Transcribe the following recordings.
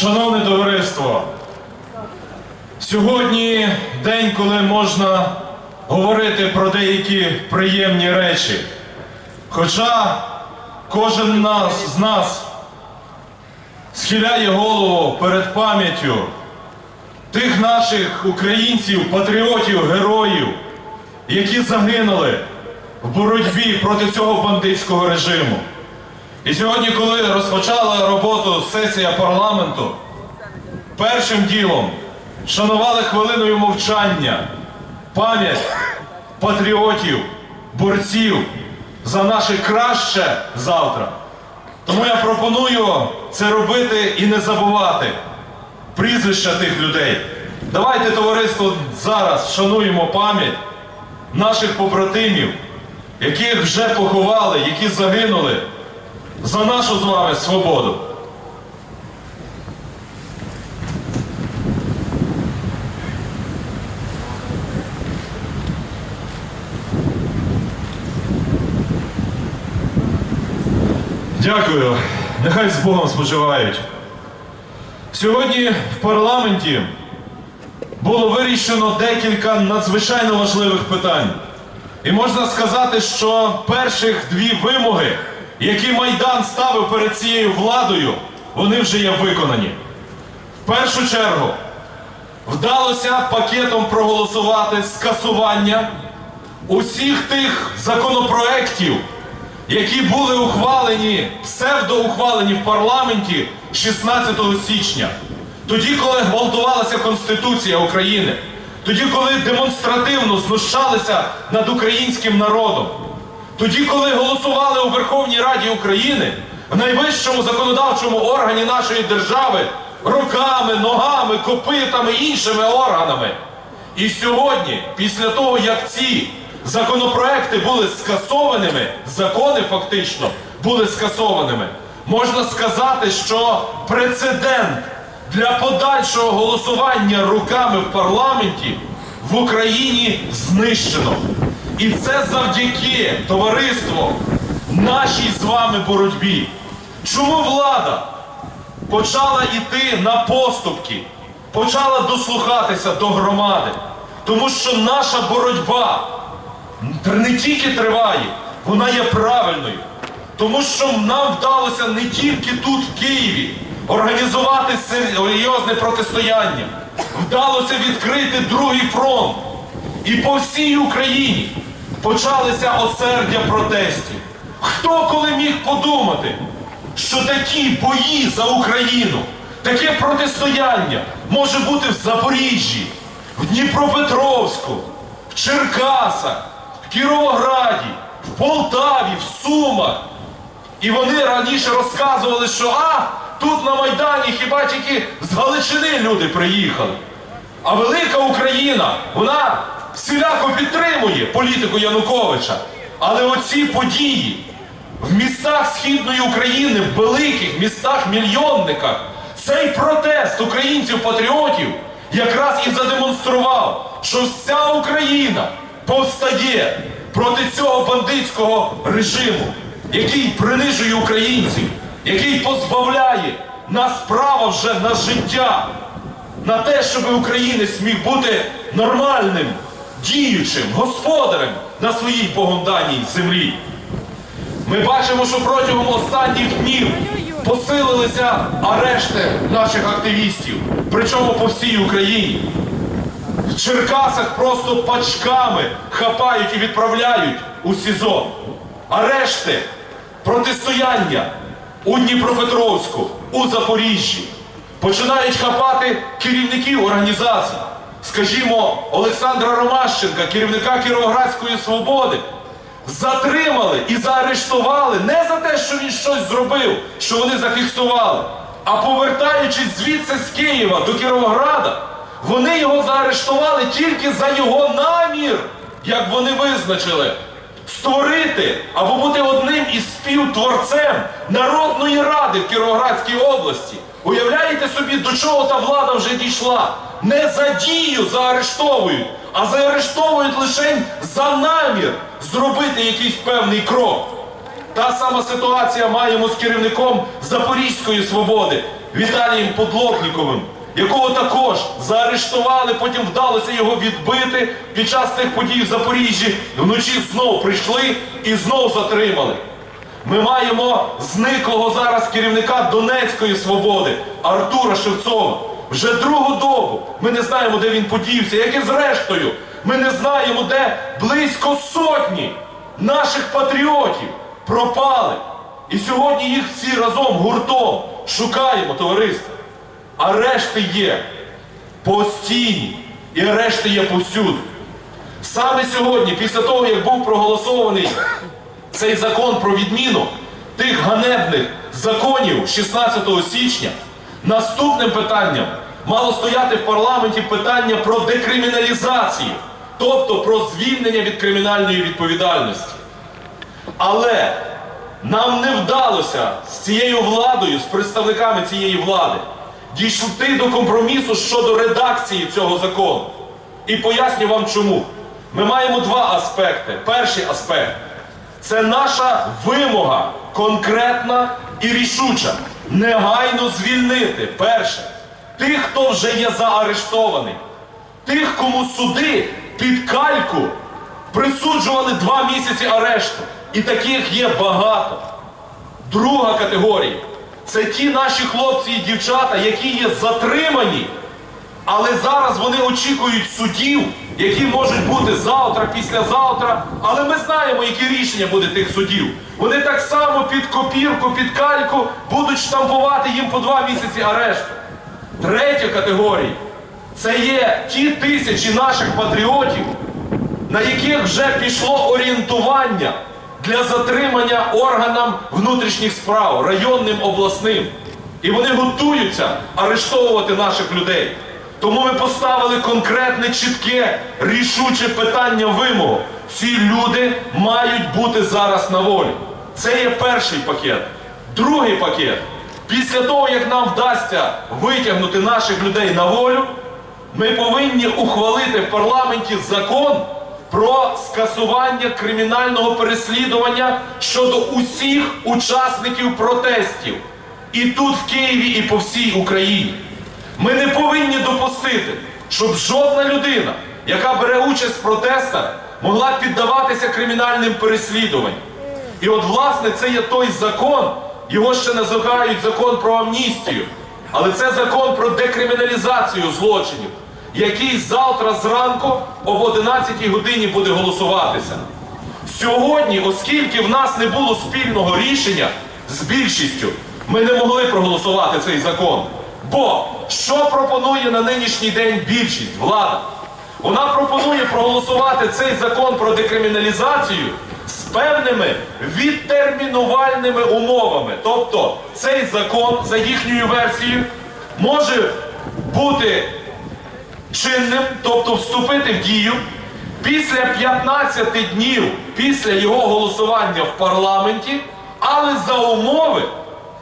Шановне товариство, сьогодні день, коли можна говорити про деякі приємні речі. Хоча кожен нас, з нас схиляє голову перед пам'яттю тих наших українців, патріотів, героїв, які загинули в боротьбі проти цього бандитського режиму. І сьогодні, коли розпочала роботу сесія парламенту, першим ділом шанували хвилиною мовчання пам'ять патріотів, борців за наше краще завтра. Тому я пропоную це робити і не забувати прізвища тих людей. Давайте, товариство, зараз шануємо пам'ять наших побратимів, яких вже поховали, які загинули за нашу з вами свободу. Дякую. Нехай з Богом спочивають. Сьогодні в парламенті було вирішено декілька надзвичайно важливих питань. І можна сказати, що перших дві вимоги, які Майдан ставив перед цією владою, вони вже є виконані. В першу чергу вдалося пакетом проголосувати скасування усіх тих законопроєктів, які були ухвалені, псевдоухвалені в парламенті 16 січня, тоді, коли гвалтувалася Конституція України, тоді, коли демонстративно знущалися над українським народом, тоді, коли голосували у Верховній Раді України, в найвищому законодавчому органі нашої держави, руками, ногами, копитами, іншими органами. І сьогодні, після того, як ці законопроекти були скасованими, закони фактично були скасованими, можна сказати, що прецедент для подальшого голосування руками в парламенті в Україні знищено. І це завдяки товариству нашій з вами боротьбі. Чому влада почала йти на поступки, почала дослухатися до громади? Тому що наша боротьба не тільки триває, вона є правильною. Тому що нам вдалося не тільки тут, в Києві, організувати серйозне протистояння. Вдалося відкрити другий фронт. І по всій Україні почалися осердя протестів. Хто коли міг подумати, що такі бої за Україну, таке протистояння може бути в Запоріжжі, в Дніпропетровську, в Черкасах, в Кіровограді, в Полтаві, в Сумах. І вони раніше розказували, що а, тут на Майдані хіба тільки з Галичини люди приїхали. А велика Україна, вона всіляко підтримує політику Януковича. Але оці події в містах Східної України, в великих містах мільйонниках, цей протест українців-патріотів якраз і задемонстрував, що вся Україна повстає проти цього бандитського режиму, який принижує українців, який позбавляє нас права вже на життя на те, щоб українець міг бути нормальним, діючим, господарем на своїй богомданій землі. Ми бачимо, що протягом останніх днів посилилися арешти наших активістів, причому по всій Україні. В Черкасах просто пачками хапають і відправляють у СІЗО. Арешти, протистояння у Дніпропетровську, у Запоріжжі. Починають хапати керівників організацій. Скажімо, Олександра Ромащенка, керівника Кіровоградської свободи, затримали і заарештували не за те, що він щось зробив, що вони зафіксували, а повертаючись звідси з Києва до Кіровограда, вони його заарештували тільки за його намір, як вони визначили, створити або бути одним із співтворцем Народної ради в Кіровоградській області. Уявляєте собі, до чого та влада вже дійшла? Не за дію заарештовують, а заарештовують лише за намір зробити якийсь певний крок. Та сама ситуація маємо з керівником Запорізької свободи. Віталієм Подлокніковим, якого також заарештували, потім вдалося його відбити під час цих подій в Запоріжжі. Вночі знов прийшли і знов затримали. Ми маємо зниклого зараз керівника Донецької свободи Артура Шевцова. Вже другу добу ми не знаємо, де він подівся, як і зрештою. Ми не знаємо, де близько сотні наших патріотів пропали. І сьогодні їх всі разом гуртом шукаємо, товариство. Арешти є постійні, і арешти є повсюди. Саме сьогодні, після того, як був проголосований цей закон про відміну тих ганебних законів 16 січня, наступним питанням мало стояти в парламенті питання про декриміналізацію, тобто про звільнення від кримінальної відповідальності. Але нам не вдалося з цією владою, з представниками цієї влади, дійти до компромісу щодо редакції цього закону. І поясню вам чому. Ми маємо два аспекти. Перший аспект це наша вимога конкретна і рішуча. Негайно звільнити перше тих, хто вже є заарештований, тих, кому суди під кальку присуджували два місяці арешту. І таких є багато. Друга категорія це ті наші хлопці і дівчата, які є затримані, але зараз вони очікують судів, які можуть бути завтра, післязавтра. Але ми знаємо, які рішення буде тих судів. Вони так само під копірку, під кальку будуть штампувати їм по два місяці арешту. Третя категорія це є ті тисячі наших патріотів, на яких вже пішло орієнтування для затримання органам внутрішніх справ, районним обласним. І вони готуються арештовувати наших людей. Тому ми поставили конкретне, чітке, рішуче питання вимогу. Ці люди мають бути зараз на волі. Це є перший пакет. Другий пакет. Після того, як нам вдасться витягнути наших людей на волю, ми повинні ухвалити в парламенті закон про скасування кримінального переслідування щодо усіх учасників протестів. І тут, в Києві, і по всій Україні. Ми не повинні допустити, щоб жодна людина, яка бере участь в протестах, могла піддаватися кримінальним переслідуванням. І от, власне, це є той закон, його ще називають закон про амністію. Але це закон про декриміналізацію злочинів, який завтра зранку об 11 годині буде голосуватися. Сьогодні, оскільки в нас не було спільного рішення з більшістю, ми не могли проголосувати цей закон. Бо що пропонує на нинішній день більшість, влада? Вона пропонує проголосувати цей закон про декриміналізацію з певними відтермінувальними умовами. Тобто цей закон, за їхньою версією, може бути чинним, тобто вступити в дію після 15 днів після його голосування в парламенті, але за умови,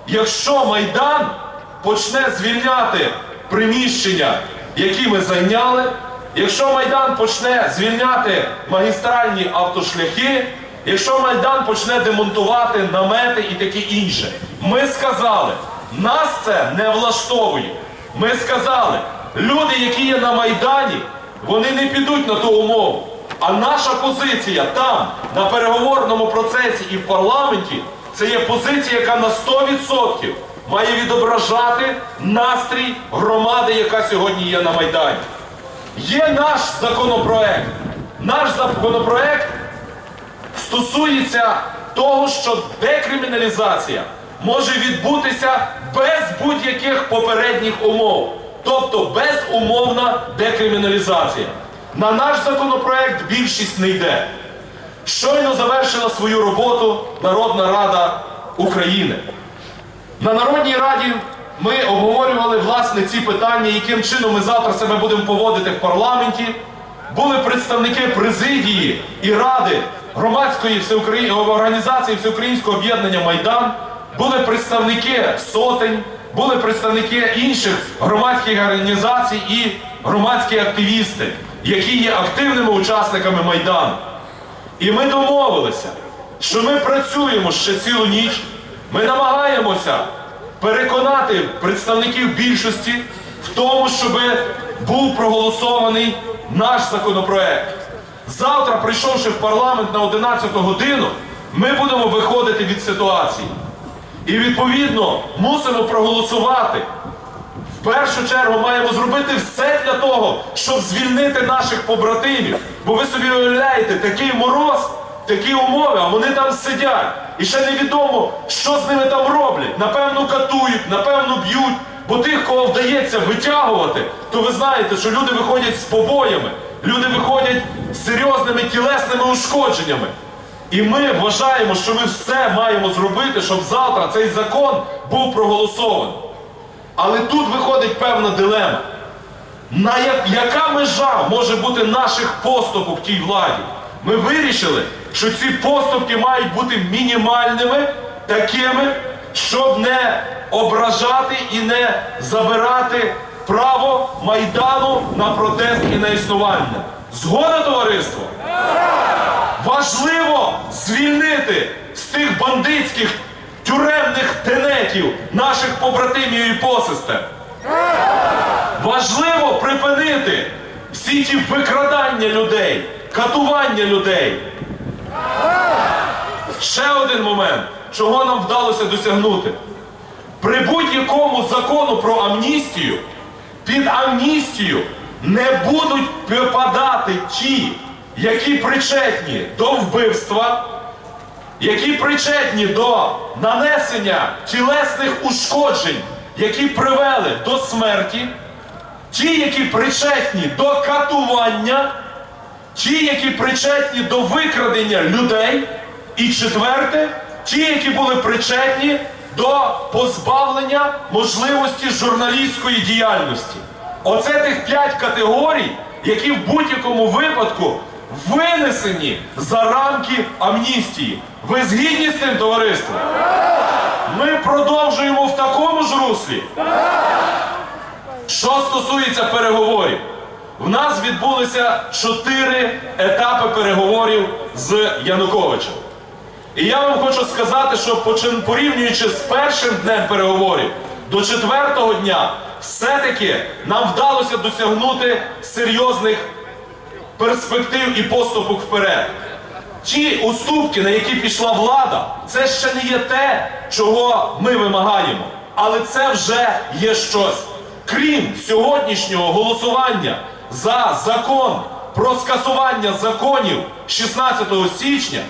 якщо Майдан почне звільняти приміщення, які ми зайняли, якщо Майдан почне звільняти магістральні автошляхи, якщо Майдан почне демонтувати намети і таке інше, ми сказали, нас це не влаштовує. Ми сказали, люди, які є на Майдані, вони не підуть на ту умову. А наша позиція там, на переговорному процесі і в парламенті, це є позиція, яка на 100% має відображати настрій громади, яка сьогодні є на Майдані. Є наш законопроект. Наш законопроект стосується того, що декриміналізація може відбутися без будь-яких попередніх умов, тобто безумовна декриміналізація. На наш законопроект більшість не йде. Щойно завершила свою роботу Народна Рада України. На Народній Раді ми обговорювали власне ці питання, яким чином ми завтра себе будемо поводити в парламенті. Були представники президії і ради громадської всеукраї... організації Всеукраїнського об'єднання Майдан, були представники сотень, були представники інших громадських організацій і громадські активісти, які є активними учасниками Майдану. І ми домовилися, що ми працюємо ще цілу ніч. Ми намагаємося переконати представників більшості в тому, щоб був проголосований наш законопроект. Завтра, прийшовши в парламент на 11 годину, ми будемо виходити від ситуації. І відповідно мусимо проголосувати. В першу чергу маємо зробити все для того, щоб звільнити наших побратимів. Бо ви собі уявляєте, такий мороз, такі умови, а вони там сидять. І ще невідомо, що з ними там роблять. Напевно, катують, напевно, б'ють. Бо тих, кого вдається витягувати, то ви знаєте, що люди виходять з побоями, люди виходять з серйозними тілесними ушкодженнями. І ми вважаємо, що ми все маємо зробити, щоб завтра цей закон був проголосований. Але тут виходить певна дилема. На яка межа може бути наших поступок тій владі? Ми вирішили, що ці поступки мають бути мінімальними, такими, щоб не ображати і не забирати право Майдану на протест і на існування. Згода, товариство? Важливо звільнити з тих бандитських тюремних тенетів наших побратимів і посестер. Важливо припинити всі ті викрадання людей, катування людей. Ще один момент, чого нам вдалося досягнути. При будь-якому закону про амністію під амністію не будуть випадати ті, які причетні до вбивства, які причетні до нанесення тілесних ушкоджень, які привели до смерті, ті, які причетні до катування, ті, які причетні до викрадення людей, і четверте, ті, які були причетні до позбавлення можливості журналістської діяльності. Оце тих п'ять категорій, які в будь-якому випадку винесені за рамки амністії. Ви згідні з цим товариством? Ми продовжуємо в такому ж руслі. Що стосується переговорів, в нас відбулися чотири етапи переговорів з Януковичем. І я вам хочу сказати, що порівнюючи з першим днем переговорів до четвертого дня, все-таки нам вдалося досягнути серйозних перспектив і поступок вперед. Ті уступки, на які пішла влада, це ще не є те, чого ми вимагаємо. Але це вже є щось. Крім сьогоднішнього голосування за закон про скасування законів 16 січня,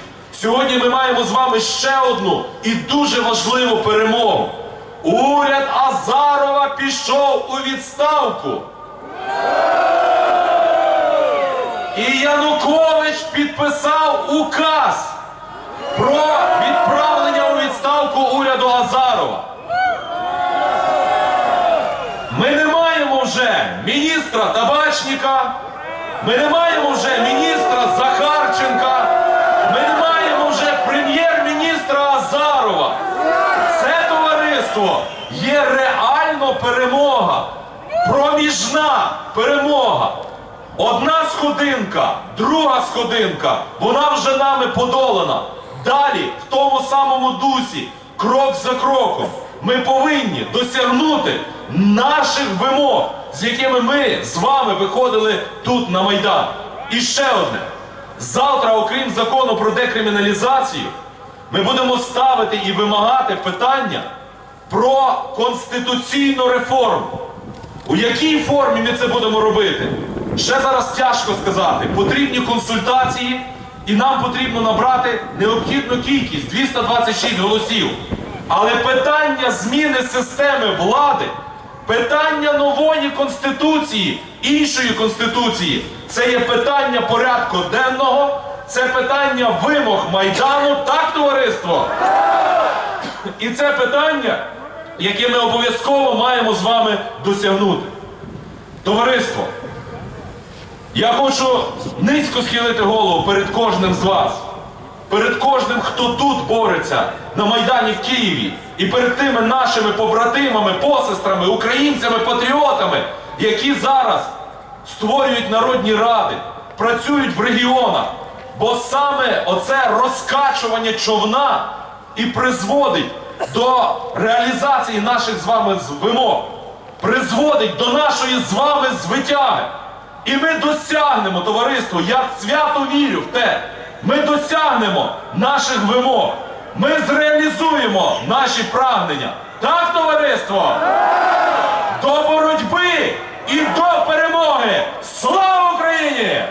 сьогодні ми маємо з вами ще одну і дуже важливу перемогу. Уряд Азарова пішов у відставку. І Янукович підписав указ про відправлення у відставку уряду Азарова. Ми не маємо вже міністра Табачника, ми не маємо вже міністра Захарченка, ми не маємо вже прем'єр-міністра Азарова. Це товариство є реально перемога, проміжна перемога. Одна сходинка, друга сходинка, вона вже нами подолана. Далі, в тому самому дусі, крок за кроком, ми повинні досягнути наших вимог, з якими ми з вами виходили тут на Майдан. І ще одне. Завтра, окрім закону про декриміналізацію, ми будемо ставити і вимагати питання про конституційну реформу. У якій формі ми це будемо робити? Ще зараз тяжко сказати. Потрібні консультації, і нам потрібно набрати необхідну кількість 226 голосів. Але питання зміни системи влади, питання нової конституції, іншої конституції це є питання порядку денного, це питання вимог майдану, так, товариство? І це питання, яке ми обов'язково маємо з вами досягнути. Товариство, я хочу низько схилити голову перед кожним з вас, перед кожним, хто тут бореться на Майдані в Києві, і перед тими нашими побратимами, посестрами, українцями, патріотами, які зараз створюють народні ради, працюють в регіонах. Бо саме оце розкачування човна і призводить до реалізації наших з вами вимог призводить до нашої з вами звитяги. І ми досягнемо, товариство, я свято вірю в те. Ми досягнемо наших вимог. Ми зреалізуємо наші прагнення. Так, товариство? До боротьби і до перемоги! Слава Україні!